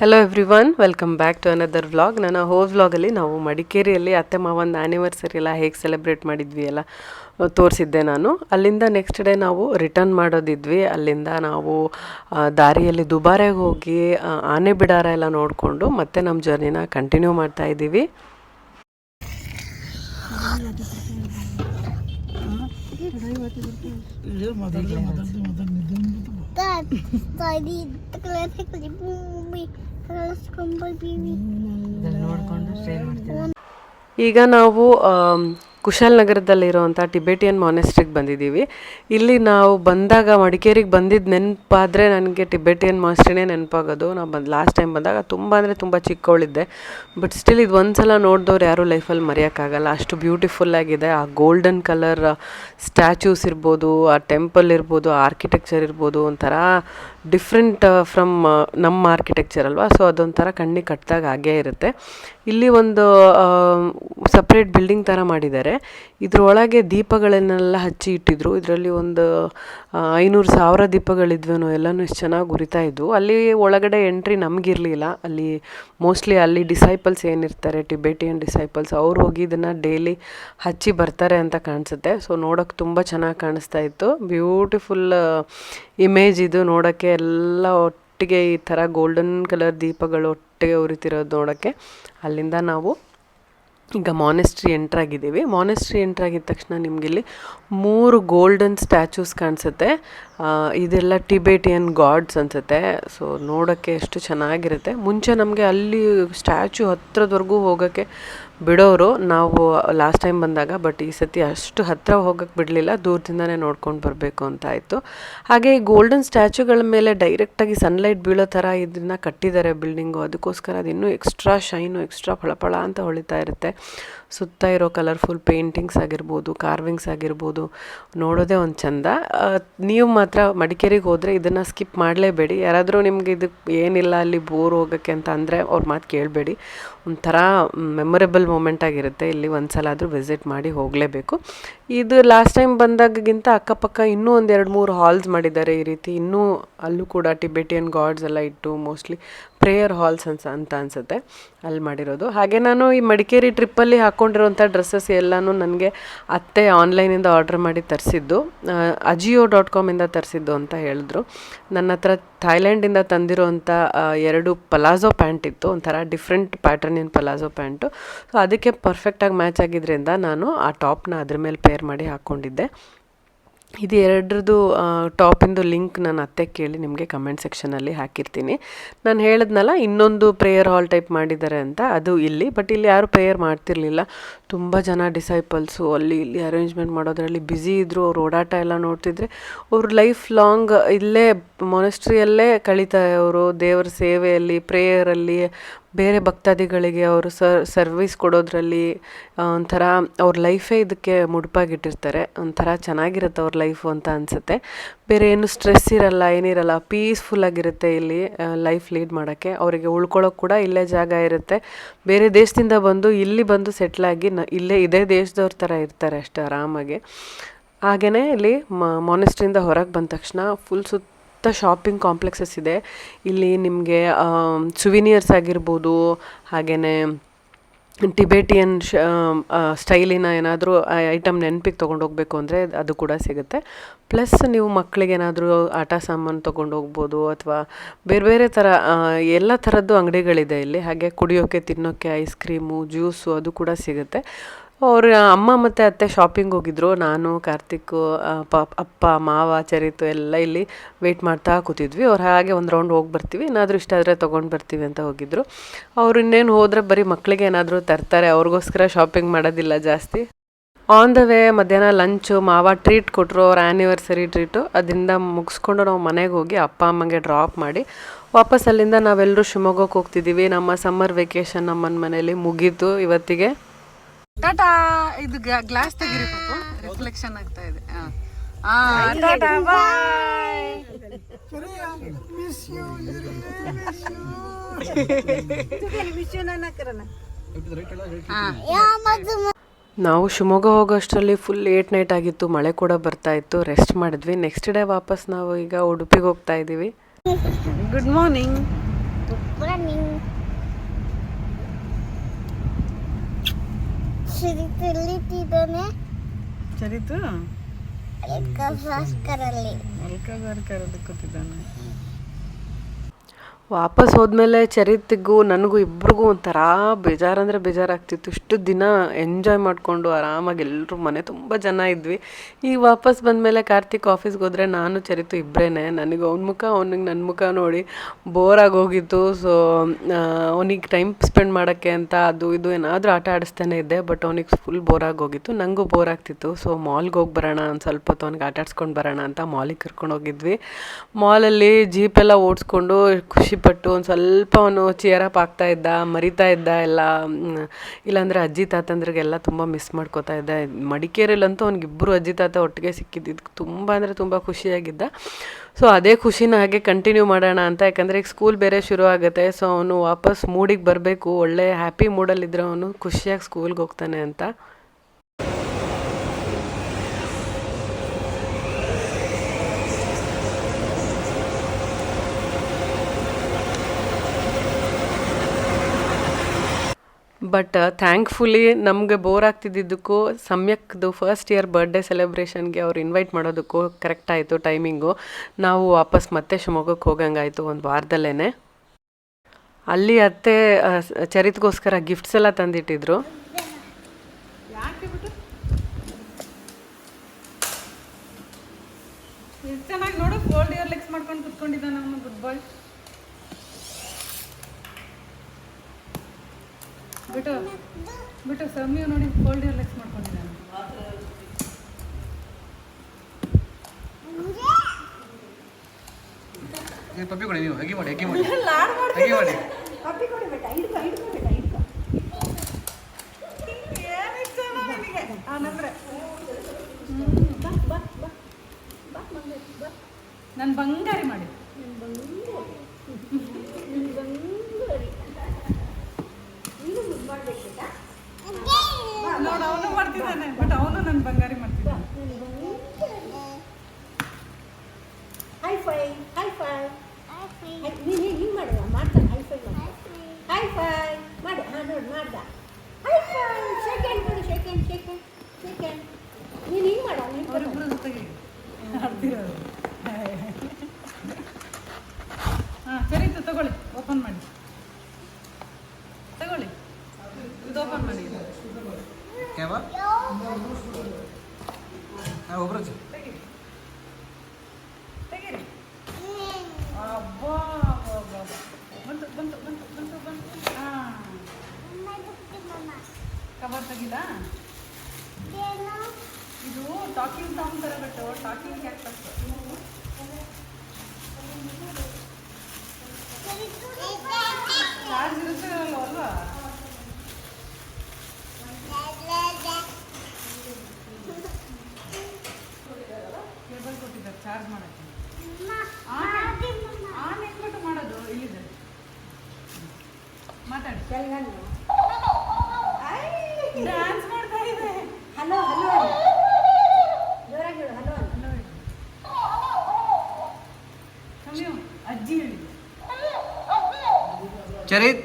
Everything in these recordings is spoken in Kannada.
Hello everyone welcome back to another vlog ನನ್ನ ಹೋದ್ ವ್ಲಾಗಲ್ಲಿ ನಾವು ಮಡಿಕೇರಿಯಲ್ಲಿ ಅತ್ತೆ ಮಾವನ ಆ್ಯನಿವರ್ಸರಿ ಎಲ್ಲ ಹೇಗೆ ಸೆಲೆಬ್ರೇಟ್ ಮಾಡಿದ್ವಿ ಎಲ್ಲ ತೋರಿಸಿದ್ದೆ ನಾನು ಅಲ್ಲಿಂದ ನೆಕ್ಸ್ಟ್ ಡೇ ನಾವು ರಿಟರ್ನ್ ಮಾಡೋದಿದ್ವಿ ಅಲ್ಲಿಂದ ನಾವು ದಾರಿಯಲ್ಲಿ ದುಬಾರೆಗೆ ಹೋಗಿ ಆನೆ ಬಿಡಾರ ಎಲ್ಲ ನೋಡಿಕೊಂಡು ಮತ್ತೆ ನಮ್ಮ ಜರ್ನಿನ ಕಂಟಿನ್ಯೂ ಮಾಡ್ತಾ ಇದ್ದೀವಿ ದಟ್ ಸ್ಟೋರಿ ನೋಡ್ಕೊಂಡು ಈಗ ನಾವು um, ಕುಶಾಲನಗರದಲ್ಲಿರುವಂಥ ಟಿಬೆಟಿಯನ್ ಮಾನೆಸ್ಟ್ರಿಗೆ ಬಂದಿದ್ದೀವಿ. ಇಲ್ಲಿ ನಾವು ಬಂದಾಗ, ಮಡಿಕೇರಿಗೆ ಬಂದಿದ್ದು ನೆನಪಾದರೆ ನನಗೆ ಟಿಬೆಟಿಯನ್ ಮಾನೆಸ್ಟ್ರಿನೇ ನೆನಪಾಗೋದು. ನಾವು ಬಂದು ಲಾಸ್ಟ್ ಟೈಮ್ ಬಂದಾಗ ತುಂಬ ಅಂದರೆ ತುಂಬ ಚಿಕ್ಕವಳಿದ್ದೆ. ಬಟ್ ಸ್ಟಿಲ್ ಇದು ಒಂದ್ಸಲ ನೋಡಿದವ್ರು ಯಾರೂ ಲೈಫಲ್ಲಿ ಮರೆಯೋಕ್ಕಾಗಲ್ಲ. ಅಷ್ಟು ಬ್ಯೂಟಿಫುಲ್ ಆಗಿದೆ. ಆ ಗೋಲ್ಡನ್ ಕಲರ್ ಸ್ಟ್ಯಾಚ್ಯೂಸ್ ಇರ್ಬೋದು, ಆ ಟೆಂಪಲ್ ಇರ್ಬೋದು ಆರ್ಕಿಟೆಕ್ಚರ್ ಇರ್ಬೋದು ಒಂಥರ ಡಿಫ್ರೆಂಟ್ ಫ್ರಮ್ ನಮ್ಮ ಆರ್ಕಿಟೆಕ್ಚರ್ ಅಲ್ವಾ? ಸೊ ಅದೊಂಥರ ಕಣ್ಣಿಗೆ ಕಟ್ಟಿದಾಗ ಹಾಗೇ ಇರುತ್ತೆ. ಇಲ್ಲಿ ಒಂದು ಸಪ್ರೇಟ್ ಬಿಲ್ಡಿಂಗ್ ಥರ ಮಾಡಿದ್ದಾರೆ. ಇದರೊಳಗೆ ದೀಪಗಳನ್ನೆಲ್ಲ ಹಚ್ಚಿ ಇಟ್ಟಿದ್ರು. ಇದರಲ್ಲಿ ಒಂದು ಐನೂರು ಸಾವಿರ ದೀಪಗಳಿದ್ವೇನೋ ಎಲ್ಲನೂ ಇಷ್ಟು ಚೆನ್ನಾಗಿ ಉರಿತಾ ಇದ್ವು. ಅಲ್ಲಿ ಒಳಗಡೆ ಎಂಟ್ರಿ ನಮಗಿರಲಿಲ್ಲ. ಅಲ್ಲಿ ಮೋಸ್ಟ್ಲಿ ಅಲ್ಲಿ ಡಿಸೈಪಲ್ಸ್ ಏನಿರ್ತಾರೆ ಟಿಬೆಟಿಯನ್ ಡಿಸೈಪಲ್ಸ್ ಅವ್ರು ಹೋಗಿ ಇದನ್ನು ಡೈಲಿ ಹಚ್ಚಿ ಬರ್ತಾರೆ ಅಂತ ಕಾಣಿಸುತ್ತೆ. ಸೊ ನೋಡೋಕೆ ತುಂಬ ಚೆನ್ನಾಗಿ ಕಾಣಿಸ್ತಾ ಇತ್ತು. ಬ್ಯೂಟಿಫುಲ್ ಇಮೇಜ್ ಇದು ನೋಡೋಕ್ಕೆ ಎಲ್ಲ ಒಟ್ಟಿಗೆ ಈ ಥರ ಗೋಲ್ಡನ್ ಕಲರ್ ದೀಪಗಳು ಒಟ್ಟಿಗೆ ಉರಿತಿರೋದು ನೋಡೋಕ್ಕೆ ಅಲ್ಲಿಂದ ನಾವು ಈಗ ಮಾನೆಸ್ಟ್ರಿ ಎಂಟ್ರಾಗಿದ್ದೀವಿ ಮಾನೆಸ್ಟ್ರಿ ಎಂಟ್ರಾಗಿದ್ದ ತಕ್ಷಣ ನಿಮಗಿಲ್ಲಿ ಮೂರು ಗೋಲ್ಡನ್ ಸ್ಟ್ಯಾಚೂಸ್ ಕಾಣಿಸುತ್ತೆ. ಇದೆಲ್ಲ ಟಿಬೇಟಿಯನ್ ಗಾಡ್ಸ್ ಅನಿಸುತ್ತೆ. ಸೊ ನೋಡೋಕ್ಕೆ ಎಷ್ಟು ಚೆನ್ನಾಗಿರುತ್ತೆ. ಮುಂಚೆ ನಮಗೆ ಅಲ್ಲಿ ಸ್ಟ್ಯಾಚು ಹತ್ರದವರೆಗೂ ಹೋಗೋಕ್ಕೆ ಬಿಡೋರು ನಾವು ಲಾಸ್ಟ್ ಟೈಮ್ ಬಂದಾಗ ಬಟ್ ಈ ಸತಿ ಅಷ್ಟು ಹತ್ತಿರ ಹೋಗೋಕ್ಕೆ ಬಿಡಲಿಲ್ಲ, ದೂರದಿಂದನೇ ನೋಡ್ಕೊಂಡು ಬರಬೇಕು ಅಂತ ಆಯಿತು. ಹಾಗೆ ಈ ಗೋಲ್ಡನ್ ಸ್ಟ್ಯಾಚುಗಳ ಮೇಲೆ ಡೈರೆಕ್ಟಾಗಿ ಸನ್ಲೈಟ್ ಬೀಳೋ ಥರ ಇದನ್ನು ಕಟ್ಟಿದ್ದಾರೆ ಬಿಲ್ಡಿಂಗು ಅದಕ್ಕೋಸ್ಕರ ಅದು ಇನ್ನೂ ಎಕ್ಸ್ಟ್ರಾ ಶೈನು ಎಕ್ಸ್ಟ್ರಾ ಫಳಫಳ ಅಂತ ಹೊಳಿತಾ ಇರುತ್ತೆ. ಸುತ್ತ ಇರೋ ಕಲರ್ಫುಲ್ ಪೇಂಟಿಂಗ್ಸ್ ಆಗಿರ್ಬೋದು ಕಾರ್ವಿಂಗ್ಸ್ ಆಗಿರ್ಬೋದು, ನೋಡೋದೇ ಒಂದು ಚಂದ. ನೀವು ಮಾತ್ರ ಮಡಿಕೇರಿಗೆ ಹೋದರೆ ಇದನ್ನು ಸ್ಕಿಪ್ ಮಾಡಲೇಬೇಡಿ. ಯಾರಾದರೂ ನಿಮ್ಗೆ ಇದು ಏನಿಲ್ಲ ಅಲ್ಲಿ ಬೋರ್ ಹೋಗೋಕ್ಕೆ ಅಂತ ಅಂದರೆ ಅವ್ರ ಮಾತು ಕೇಳಬೇಡಿ. ಒಂಥರ ಮೆಮೊರೇಬಲ್ ಮೂಮೆಂಟ್ ಆಗಿರುತ್ತೆ. ಇಲ್ಲಿ ಒಂದು ಸಲ ಆದರೂ ವಿಸಿಟ್ ಮಾಡಿ ಹೋಗಲೇಬೇಕು. ಇದು ಲಾಸ್ಟ್ ಟೈಮ್ ಬಂದಾಗಿಂತ ಅಕ್ಕಪಕ್ಕ ಇನ್ನೂ ಒಂದು ಎರಡು ಮೂರು ಹಾಲ್ಸ್ ಮಾಡಿದ್ದಾರೆ ಈ ರೀತಿ. ಇನ್ನೂ ಅಲ್ಲೂ ಕೂಡ ಟಿಬೆಟಿಯನ್ ಗಾಡ್ಸ್ ಎಲ್ಲ ಇಟ್ಟು ಮೋಸ್ಟ್ಲಿ ಪ್ರೇಯರ್ ಹಾಲ್ಸ್ ಅನ್ಸ ಅಂತ ಅನಿಸುತ್ತೆ. ಅಲ್ಲಿ ಮಾಡಿರೋದು. ಹಾಗೆ ನಾನು ಈ ಮಡಿಕೇರಿ ಟ್ರಿಪ್ಪಲ್ಲಿ ಹಾಕ್ಕೊಂಡಿರೋಂಥ ಡ್ರೆಸ್ಸಸ್ ಎಲ್ಲನೂ ನನಗೆ ಅತ್ತೆ ಆನ್ಲೈನಿಂದ ಆರ್ಡ್ರ್ ಮಾಡಿ ತರಿಸಿದ್ದು ಅಜಿಯೋ ಡಾಟ್ ಕಾಮಿಂದ ತರಿಸಿದ್ದು ಅಂತ ಹೇಳಿದ್ರು. ನನ್ನ ಹತ್ರ ಥೈಲ್ಯಾಂಡಿಂದ ತಂದಿರುವಂಥ ಎರಡು ಪಲಾಜೋ ಪ್ಯಾಂಟ್ ಇತ್ತು, ಒಂಥರ ಡಿಫ್ರೆಂಟ್ ಪ್ಯಾಟರ್ನಿನ ಪಲಾಜೋ ಪ್ಯಾಂಟು. ಸೊ ಅದಕ್ಕೆ ಪರ್ಫೆಕ್ಟಾಗಿ ಮ್ಯಾಚ್ ಆಗಿದ್ದರಿಂದ ನಾನು ಆ ಟಾಪ್ನ ಅದ್ರ ಮೇಲೆ ಪೇರ್ ಮಾಡಿ ಹಾಕ್ಕೊಂಡಿದ್ದೆ ಇದು ಎರಡರದ್ದು ಟಾಪಿಂದು ಲಿಂಕ್ ನಾನು ಅತ್ತೆ ಕೇಳಿ ನಿಮಗೆ ಕಮೆಂಟ್ ಸೆಕ್ಷನಲ್ಲಿ ಹಾಕಿರ್ತೀನಿ. ನಾನು ಹೇಳಿದ್ನಲ್ಲ, ಇನ್ನೊಂದು ಪ್ರೇಯರ್ ಹಾಲ್ ಟೈಪ್ ಮಾಡಿದ್ದಾರೆ ಅಂತ, ಅದು ಇಲ್ಲಿ, ಬಟ್ ಇಲ್ಲಿ ಯಾರು ಪ್ರೇಯರ್ ಮಾಡ್ತಿರ್ಲಿಲ್ಲ. ತುಂಬ ಜನ ಡಿಸೈಪಲ್ಸು, ಅಲ್ಲಿ ಇಲ್ಲಿ ಅರೇಂಜ್ಮೆಂಟ್ ಮಾಡೋದ್ರಲ್ಲಿ ಬ್ಯುಸಿ ಇದ್ದರು ಅವ್ರ ಓಡಾಟ ಎಲ್ಲ ನೋಡ್ತಿದ್ರೆ, ಅವ್ರ ಲೈಫ್ ಲಾಂಗ್ ಇಲ್ಲೇ, ಮೊನೆಸ್ಟ್ರಿಯಲ್ಲೇ ಕಳೀತಾರೆ ಅವರು ದೇವರ ಸೇವೆಯಲ್ಲಿ, ಪ್ರೇಯರಲ್ಲಿ ಬೇರೆ ಭಕ್ತಾದಿಗಳಿಗೆ ಅವರು ಸರ್ ಸರ್ವಿಸ್ ಕೊಡೋದ್ರಲ್ಲಿ ಒಂಥರ ಅವ್ರ ಲೈಫೇ ಇದಕ್ಕೆ ಮುಡುಪಾಗಿಟ್ಟಿರ್ತಾರೆ. ಒಂಥರ ಚೆನ್ನಾಗಿರುತ್ತೆ ಅವ್ರ ಲೈಫು ಅಂತ ಅನಿಸುತ್ತೆ. ಬೇರೆ ಏನು ಸ್ಟ್ರೆಸ್ ಇರಲ್ಲ, ಏನಿರಲ್ಲ ಪೀಸ್ಫುಲ್ ಆಗಿರುತ್ತೆ ಇಲ್ಲಿ ಲೈಫ್ ಲೀಡ್ ಮಾಡೋಕ್ಕೆ. ಅವರಿಗೆ ಉಳ್ಕೊಳ್ಳೋಕೆ ಕೂಡ ಇಲ್ಲೇ ಜಾಗ ಇರುತ್ತೆ. ಬೇರೆ ದೇಶದಿಂದ ಬಂದು, ಇಲ್ಲಿ ಬಂದು ಸೆಟ್ಲಾಗಿ ನ, ಇಲ್ಲೇ ಇದೇ ದೇಶದವ್ರ ಥರ ಇರ್ತಾರೆ ಅಷ್ಟೇ ಆರಾಮಾಗಿ. ಹಾಗೆಯೇ ಇಲ್ಲಿ ಮೊನೆಸ್ಟ್ರಿಂದ ಹೊರಗೆ ಬಂದ ತಕ್ಷಣ ಫುಲ್ ಸುತ್ತ ಶಾಪಿಂಗ್ ಕಾಂಪ್ಲೆಕ್ಸಸ್ ಇದೆ. ಇಲ್ಲಿ ನಿಮಗೆ ಸುವಿನಿಯರ್ಸ್ ಆಗಿರ್ಬೋದು ಹಾಗೆಯೇ ಟಿಬೇಟಿಯನ್ ಶ ಸ್ಟೈಲಿನ ಏನಾದರೂ ಐಟಮ್ ನೆನಪಿಗೆ ತೊಗೊಂಡು ಹೋಗಬೇಕು ಅಂದರೆ ಅದು ಕೂಡ ಸಿಗುತ್ತೆ. ಪ್ಲಸ್ ನೀವು ಮಕ್ಕಳಿಗೆ ಏನಾದರೂ ಆಟ ಸಾಮಾನು ತೊಗೊಂಡು ಹೋಗ್ಬೋದು ಅಥವಾ ಬೇರೆ ಬೇರೆ ಥರ ಎಲ್ಲ ಥರದ್ದು ಅಂಗಡಿಗಳಿದೆ ಇಲ್ಲಿ. ಹಾಗೆ ಕುಡಿಯೋಕ್ಕೆ ತಿನ್ನೋಕ್ಕೆ ಐಸ್ ಕ್ರೀಮು ಜ್ಯೂಸು ಅದು ಕೂಡ ಸಿಗುತ್ತೆ. ಅವ್ರ ಅಮ್ಮ ಮತ್ತು ಅತ್ತೆ ಶಾಪಿಂಗ್ ಹೋಗಿದ್ರು. ನಾನು, ಕಾರ್ತಿಕ್ ಪ ಅಪ್ಪ, ಮಾವ ಚರಿತು ಎಲ್ಲ ಇಲ್ಲಿ ವೆಯ್ಟ್ ಮಾಡ್ತಾ ಕೂತಿದ್ವಿ. ಅವ್ರು ಹಾಗೆ ಒಂದು ರೌಂಡ್ ಹೋಗಿ ಬರ್ತೀವಿ. ಏನಾದರೂ ಇಷ್ಟ ಆದರೆ ತೊಗೊಂಡು ಬರ್ತೀವಿ ಅಂತ ಹೋಗಿದ್ರು. ಅವ್ರು ಇನ್ನೇನು ಹೋದರೆ ಬರೀ ಮಕ್ಕಳಿಗೆ ಏನಾದರೂ ತರ್ತಾರೆ. ಅವ್ರಿಗೋಸ್ಕರ ಶಾಪಿಂಗ್ ಮಾಡೋದಿಲ್ಲ ಜಾಸ್ತಿ. ಆನ್ ದ ವೇ ಮಧ್ಯಾಹ್ನ ಲಂಚು ಮಾವ ಟ್ರೀಟ್ ಕೊಟ್ಟರು ಅವ್ರ ಆ್ಯನಿವರ್ಸರಿ ಟ್ರೀಟು ಅದರಿಂದ ಮುಗಿಸ್ಕೊಂಡು ನಾವು ಮನೆಗೆ ಹೋಗಿ ಅಪ್ಪ, ಅಮ್ಮಂಗೆ ಡ್ರಾಪ್ ಮಾಡಿ ವಾಪಸ್ ಅಲ್ಲಿಂದ ನಾವೆಲ್ಲರೂ ಶಿವಮೊಗ್ಗಕ್ಕೆ ಹೋಗ್ತಿದ್ದೀವಿ ನಮ್ಮ ಸಮ್ಮರ್ ವೆಕೇಷನ್ ನಮ್ಮನ ಮನೇಲಿ ಮುಗೀತು ಇವತ್ತಿಗೆ. ಟಾಟಾ ಇದು ಗ್ಲಾಸ್ ತೆಗಿರಿ ಪಾಪು. ರಿಫ್ಲೆಕ್ಷನ್ ಆಗ್ತಾ ಇದೆ. ಹಾ. ಆ, ಟಾಟಾ ಬಾಯ್ Yeah, Mother. ನಾವು ಶಿವಮೊಗ್ಗ ಹೋಗೋಷ್ಟರಲ್ಲಿ ಫುಲ್ ಏಟ್ ನೈಟ್ ಆಗಿತ್ತು ಮಳೆ ಕೂಡ ಬರ್ತಾ ಇತ್ತು ರೆಸ್ಟ್ ಮಾಡಿದ್ವಿ. ನೆಕ್ಸ್ಟ್ ಡೇ ವಾಪಸ್ ನಾವು ಈಗ ಉಡುಪಿಗೆ ಹೋಗ್ತಾ ಇದ್ದೀವಿ ಗುಡ್ ಮಾರ್ನಿಂಗ್ ತಿಳಿತಿದ್ದಾನೆ ಚರಿತು ಭಾಸ್ಕರಲ್ಲಿ ಅಲ್ಕಾಗಾರಿಕೆ ಕೂತಿದ್ದಾನೆ. ವಾಪಸ್ ಹೋದ್ಮೇಲೆ ಚರಿತ್ಗೂ ನನಗೂ ಇಬ್ರಿಗೂ ಒಂಥರ ಬೇಜಾರಂದರೆ ಬೇಜಾರಾಗ್ತಿತ್ತು. ಇಷ್ಟು ದಿನ ಎಂಜಾಯ್ ಮಾಡಿಕೊಂಡು ಆರಾಮಾಗಿ ಎಲ್ಲರೂ ಮನೆ ತುಂಬ ಜನ ಇದ್ವಿ. ಈಗ ವಾಪಸ್ ಬಂದಮೇಲೆ ಕಾರ್ತಿಕ್ ಆಫೀಸ್ಗೆ ಹೋದರೆ ನಾನು ಚರಿತು ಇಬ್ಬರೇ ನನಗೆ ಅವ್ನ ಮುಖ, ಅವನಿಗೆ ನನ್ನ ಮುಖ ನೋಡಿ ಬೋರಾಗಿ ಹೋಗಿತ್ತು. ಸೊ ಅವನಿಗೆ ಟೈಮ್ ಸ್ಪೆಂಡ್ ಮಾಡೋಕ್ಕೆ ಅಂತ ಅದು ಇದು ಏನಾದರೂ ಆಟ ಆಡಿಸ್ತಾನೆ ಇದ್ದೆ ಬಟ್ ಅವನಿಗೆ ಫುಲ್ ಬೋರಾಗಿ ಹೋಗಿತ್ತು. ನನಗೂ ಬೋರ್ ಆಗ್ತಿತ್ತು. ಸೊ ಮಾಲ್ಗೆ ಹೋಗಿ ಬರೋಣ, ಒಂದು ಸ್ವಲ್ಪ ಹೊತ್ತು ಅವ್ನಿಗೆ ಆಟ ಆಡ್ಸ್ಕೊಂಡು ಬರೋಣ ಅಂತ ಮಾಲಿಗೆ ಕರ್ಕೊಂಡು ಹೋಗಿದ್ವಿ. ಮಾಲಲ್ಲಿ ಜೀಪೆಲ್ಲ ಓಡಿಸ್ಕೊಂಡು ಖುಷಿಪಟ್ಟು ಒಂದು ಸ್ವಲ್ಪ ಅವನು ಚಿಯರಪ್ ಆಗ್ತಾ ಇದ್ದ, ಮರಿತಾ ಇದ್ದ, ಎಲ್ಲ ಇಲ್ಲಾಂದರೆ ಅಜ್ಜಿ ತಾತಂದ್ರಿಗೆಲ್ಲ ತುಂಬ ಮಿಸ್ ಮಾಡ್ಕೋತಾ ಇದ್ದ. ಮಡಿಕೇರಿಯಲ್ಲಂತೂ ಅವ್ನಿಗಿಬ್ಬರು ಅಜ್ಜಿ ತಾತ ಒಟ್ಟಿಗೆ ಸಿಕ್ಕಿದ್ದು. ತುಂಬ ಅಂದರೆ ತುಂಬ ಖುಷಿಯಾಗಿದ್ದ. ಸೊ ಅದೇ ಖುಷಿನ ಹಾಗೆ ಕಂಟಿನ್ಯೂ ಮಾಡೋಣ ಅಂತ. ಯಾಕಂದರೆ ಈಗ ಸ್ಕೂಲ್ ಬೇರೆ ಶುರು ಆಗುತ್ತೆ. ಸೊ ಅವನು ವಾಪಸ್ ಮೂಡಿಗೆ ಬರಬೇಕು. ಒಳ್ಳೆ ಹ್ಯಾಪಿ ಮೂಡಲ್ಲಿದ್ದರೆ ಅವನು ಖುಷಿಯಾಗಿ ಸ್ಕೂಲ್ಗೆ ಹೋಗ್ತಾನೆ ಅಂತ. ಬಟ್ ಥ್ಯಾಂಕ್ಫುಲಿ ನಮಗೆ ಬೋರ್ ಆಗ್ತಿದ್ದಿದ್ದಕ್ಕೂ ಸಮ್ಯಕ್ದು ಫಸ್ಟ್ ಇಯರ್ ಬರ್ಡೇ ಸೆಲೆಬ್ರೇಷನ್ಗೆ ಅವ್ರು ಇನ್ವೈಟ್ ಮಾಡೋದಕ್ಕೂ ಕರೆಕ್ಟ್ ಆಯಿತು ಟೈಮಿಂಗು ನಾವು ವಾಪಸ್ ಮತ್ತೆ ಶಿವಮೊಗ್ಗಕ್ಕೆ ಹೋಗಂಗಾಯಿತು ಒಂದು ವಾರದಲ್ಲೇ ಅಲ್ಲಿ ಅತ್ತೆ ಚರಿತ್ಗೋಸ್ಕರ ಗಿಫ್ಟ್ಸ್ ಎಲ್ಲ ತಂದಿಟ್ಟಿದ್ರು. ಚೆನ್ನಾಗಿ ನೋಡು ಫೋಲ್ಡ್ ಇಯರ್ ಲೆಕ್ಸ್ ಮಾಡ್ಕೊಂಡು ಕುತ್ಕೊಂಡಿದ್ದಾನೆ ಅವನು ಗುಡ್ ಬಾಯ್ ಬಿಟ್ಟು ಬಿಟ್ಟು ಸಮ್ಯು ನೋಡಿ ಫೋಲ್ಡ್ ರಿಲ್ಯಾಕ್ಸ್ ಮಾಡ್ಕೊಂಡಿದ್ದಾನೆ ಪಪ್ಪಿ ಕೊಡಿ ನೀವು ಅಗಿ ಮಾಡಿ ಅಗಿ ಮಾಡಿ. ಅಗಿ ಮಾಡಿ. ನನ್ನ ಬಂಗಾರಿ ಮಾಡಿ ನೋಡು ಅವನು ಮಾಡ್ತಿದ್ದಾನೆ ಬಟ್ ಅವನು ನನ್ನ ಬಂಗಾರಿ ಮಾಡ್ತಿದ್ದಾನೆ ಹೈ ಫೈ ಹೈ ಫೈ ನೀನು ಹಿಂಗೆ ಮಾಡುವ ಮಾಡ್ತಾನೆ ಹೈ ಫೈ ಮಾಡು ಹೈ ಫೈ ಮಾಡು ಹಾಂ ನೋಡಿ ಮಾಡ್ದ ಹೈ ಫೈ ಸೆಕೆಂಡ್ ಕೊಡು ಸೆಕೆಂಡ್ ಸೆಕೆಂಡ್ ಸೆಕೆಂಡ್ ನೀನು ಹಿಂಗೆ ಮಾಡು ಅವ್ನು ಹಿಂಗೆ ಅವರಿಬ್ಬರು ಜೊತೆಗೆ ಆಡ್ತಿರೋದು ಹಾಂ ಸರಿ ಇದು ತಗೊಳ್ಳಿ ಓಪನ್ ಮಾಡಿ ತಗೊಳ್ಳಿ ಇದು ಓಪನ್ ಮಾಡಿ ಇದು. ಕ್ಯಾವ ಹಾಂ ಒಬ್ಬರು ತೆಗೀರಿ ತೆಗೀರಿ ಅಬ್ಬಾ ಅಬ್ಬಾ, ಅಬ್ಬಾ, ಅಬ್ಬಾ. ಬಂತು ಬಂತು ಬಂತು ಬಂತು ಬಂತು ಹಾಂ ಕವರ್ ತೆಗಿದಾ ಇದು ಟಾಕಿಂಗ್ ಸಾಂಗ್ ಥರ ಬಿಟ್ಟು ಟಾಕಿಂಗ್ ಕ್ಯಾಕ್ಟಸ್ ಚಾರ್ಜ್ ಇರುತ್ತೆ ಅಲ್ವಾ? ಕೇಬಲ್ ಕೊಟ್ಟಿದ್ದಾರೆ ಚಾರ್ಜ್ ಮಾಡಕ್ಕೆ. ಆನ್ ಹೆಂಗ್ಬಿಟ್ಟು ಮಾಡೋದು ಇಲ್ಲಿದೆ. ಮಾತಾಡಿ ಡ್ಯಾನ್ಸ್ ಮಾಡ್ತಾ ಇದೆ ಹಲೋ ಹಲೋ ಜೋರಾಗಿ ಹೇಳು ಹಲೋ ಅಂತ ಸಮಯ ಅಜ್ಜಿ ಹೇಳಿ ಚರಿತ್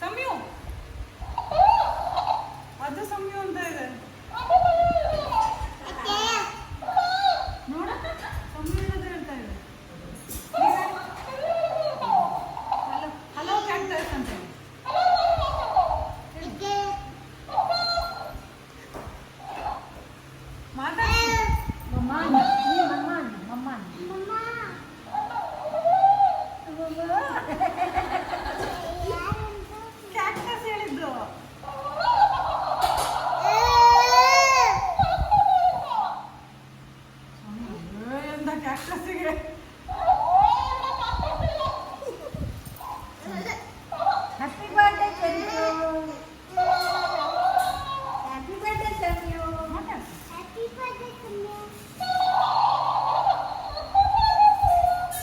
ಸಮಯ ಅದು ಸಮಯ ಅಂತ ಇದೆ ನೋಡ ಸಮಯ ಅನ್ನೋದು ಹೇಳ್ತಾ ಇದೆ ಹಲೋ ಹಲೋ ಕ್ಯಾಕ್ಟಸ್ ಅಂತ ಹೇಳಿ ಮಾತಾಡಿ ಮಮ್ಮ ನೀ ಮಮ್ಮ ಅನ್ನು, ಮಮ್ಮ ಅನ್ನು. ಕ್ಯಾಕ್ಟಸ್ ಹೇಳಿದ್ದು ಎಂದ ಕ್ಯಾಕ್ಟಸ್ಗೆ happy birthday Chandru happy birthday Chandru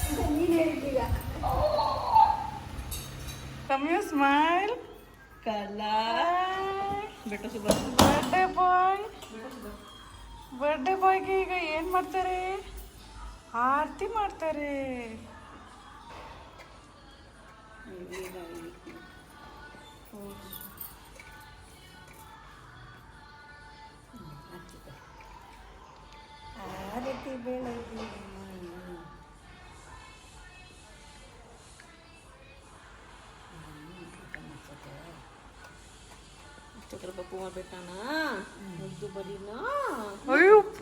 ಇದು ನೀನು ಹೇಳಿದ್ದೀಗ ಸಮಯ ಸ್ಮೈಲ್ ಕಲಾ ಬರ್ಡೇ ಬಾಯ್ ಬರ್ಡೇ ಬಾಯ್ಗೆ ಈಗ ಏನು ಮಾಡ್ತಾರೆ ಆರತಿ ಮಾಡ್ತಾರೆ. ಆರತಿ ಬೆಳಗ್ಗೆ ಚಕ್ರಬಪ್ಪು ಮಾಡ್ಬೇಕಾನ ಮುದ್ದು ಬರೀನಾ ಅಯ್ಯಪ್ಪ.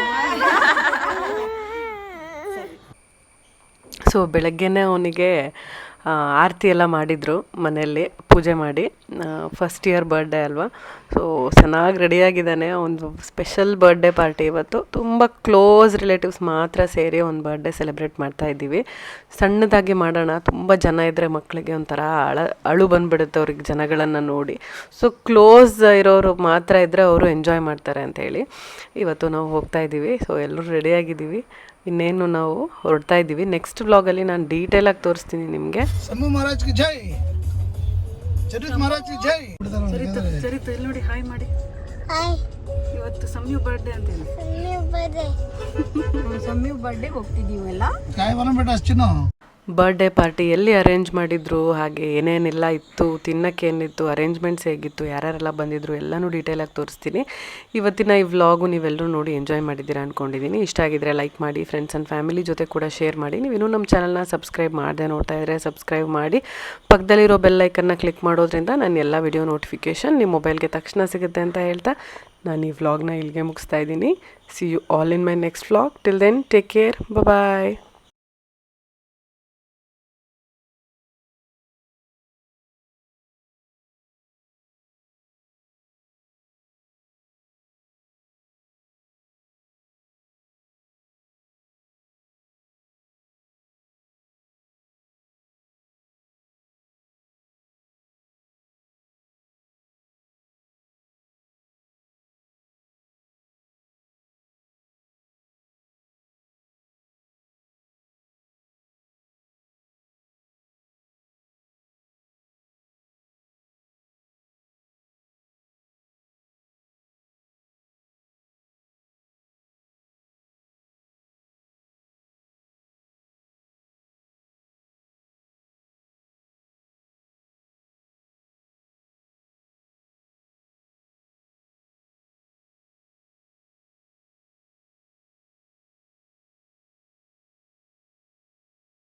ಸೊ ಬೆಳಗ್ಗೆನೇ ಅವನಿಗೆ ಆರತಿ ಎಲ್ಲ ಮಾಡಿದರು ಮನೆಯಲ್ಲಿ ಪೂಜೆ ಮಾಡಿ. ಫಸ್ಟ್ ಇಯರ್ ಬರ್ಡೇ ಅಲ್ವಾ? ಸೊ ಚೆನ್ನಾಗಿ ರೆಡಿಯಾಗಿದ್ದಾನೆ ಒಂದು ಸ್ಪೆಷಲ್ ಬರ್ಡೇ ಪಾರ್ಟಿ ಇವತ್ತು. ತುಂಬ ಕ್ಲೋಸ್ ರಿಲೇಟಿವ್ಸ್ ಮಾತ್ರ ಸೇರಿ ಒಂದು ಬರ್ಡೇ ಸೆಲೆಬ್ರೇಟ್ ಮಾಡ್ತಾ ಇದ್ದೀವಿ. ಸಣ್ಣದಾಗಿ ಮಾಡೋಣ. ತುಂಬ ಜನ ಇದ್ದರೆ ಮಕ್ಕಳಿಗೆ ಒಂಥರ ಅಳ, ಅಳು ಬಂದುಬಿಡುತ್ತೆ ಅವ್ರಿಗೆ ಜನಗಳನ್ನು ನೋಡಿ. ಸೊ ಕ್ಲೋಸ್ ಇರೋರು ಮಾತ್ರ ಇದ್ದರೆ ಅವರು ಎಂಜಾಯ್ ಮಾಡ್ತಾರೆ ಅಂತ ಹೇಳಿ. ಇವತ್ತು ನಾವು ಹೋಗ್ತಾ ಇದ್ದೀವಿ. ಸೊ ಎಲ್ಲರೂ ರೆಡಿಯಾಗಿದ್ದೀವಿ ಇನ್ನೇನು ನಾವು ಹೊರಟ್ತಾ ಇದ್ದೀವಿ. ನೆಕ್ಸ್ಟ್ ಬ್ಲಾಗ್ ನಾನು ಡೀಟೇಲ್ ಆಗಿ ತೋರಿಸ್ತೀನಿ ನಿಮಗೆ. ಸಮು ಮಹಾರಾಜ್ಗೆ ಜೈ. ಚರಿತ್ ಮಹಾರಾಜ್ಗೆ ಜೈ. ಚರಿತ್ ಚರಿತ್ ನೋಡಿ ಹಾಯ್ ಮಾಡಿ. ಹಾಯ್. ಇವತ್ತು ಸಮ್ಯು बर्थडे ಅಂತ ಏನು ಸಮ್ಯು बर्थडे ಹೋಗ್ತಿದ್ದೀವಿ ಎಲ್ಲ ಕೈ ಬರನ್ ಬಿಟ ಬರ್ಡೇ ಪಾರ್ಟಿ ಎಲ್ಲಿ ಅರೇಂಜ್ ಮಾಡಿದ್ರು, ಹಾಗೆ ಏನೇನೆಲ್ಲ ಇತ್ತು, ತಿನ್ನಕ್ಕೆ ಏನಿತ್ತು ಅರೇಂಜ್ಮೆಂಟ್ಸ್ ಹೇಗಿತ್ತು, ಯಾರ್ಯಾರೆಲ್ಲ ಬಂದಿದ್ರು, ಎಲ್ಲನೂ ಡೀಟೇಲಾಗಿ ತೋರಿಸ್ತೀನಿ. ಇವತ್ತಿನ ಈ ವ್ಲಾಗು ನೀವೆಲ್ಲರೂ ನೋಡಿ ಎಂಜಾಯ್ ಮಾಡಿದ್ದೀರಾ ಅಂದ್ಕೊಂಡಿದ್ದೀನಿ ಇಷ್ಟ ಆಗಿದ್ರೆ ಲೈಕ್ ಮಾಡಿ ಫ್ರೆಂಡ್ಸ್ ಆ್ಯಂಡ್ ಫ್ಯಾಮಿಲಿ ಜೊತೆ ಕೂಡ ಶೇರ್ ಮಾಡಿ. ನೀವು ಇನ್ನೂ ನಮ್ಮ ಚಾನಲ್ನ ಸಬ್ಸ್ಕ್ರೈಬ್ ಮಾಡದೆ ನೋಡ್ತಾ ಇದ್ದರೆ ಸಬ್ಸ್ಕ್ರೈಬ್ ಮಾಡಿ. ಪಕ್ಕದಲ್ಲಿರೋ ಬೆಲ್ಲೈಕನ್ನ ಕ್ಲಿಕ್ ಮಾಡೋದ್ರಿಂದ ನಾನು ಎಲ್ಲ ವಿಡಿಯೋ ನೋಟಿಫಿಕೇಷನ್ ನಿಮ್ಮ ಮೊಬೈಲ್ಗೆ ತಕ್ಷಣ ಸಿಗುತ್ತೆ ಅಂತ ಹೇಳ್ತಾ ನಾನು ಈ ವ್ಲಾಗ್ನ ಇಲ್ಲಿಗೆ ಮುಗಿಸ್ತಾ ಇದ್ದೀನಿ. See you all in my next vlog till then take care bye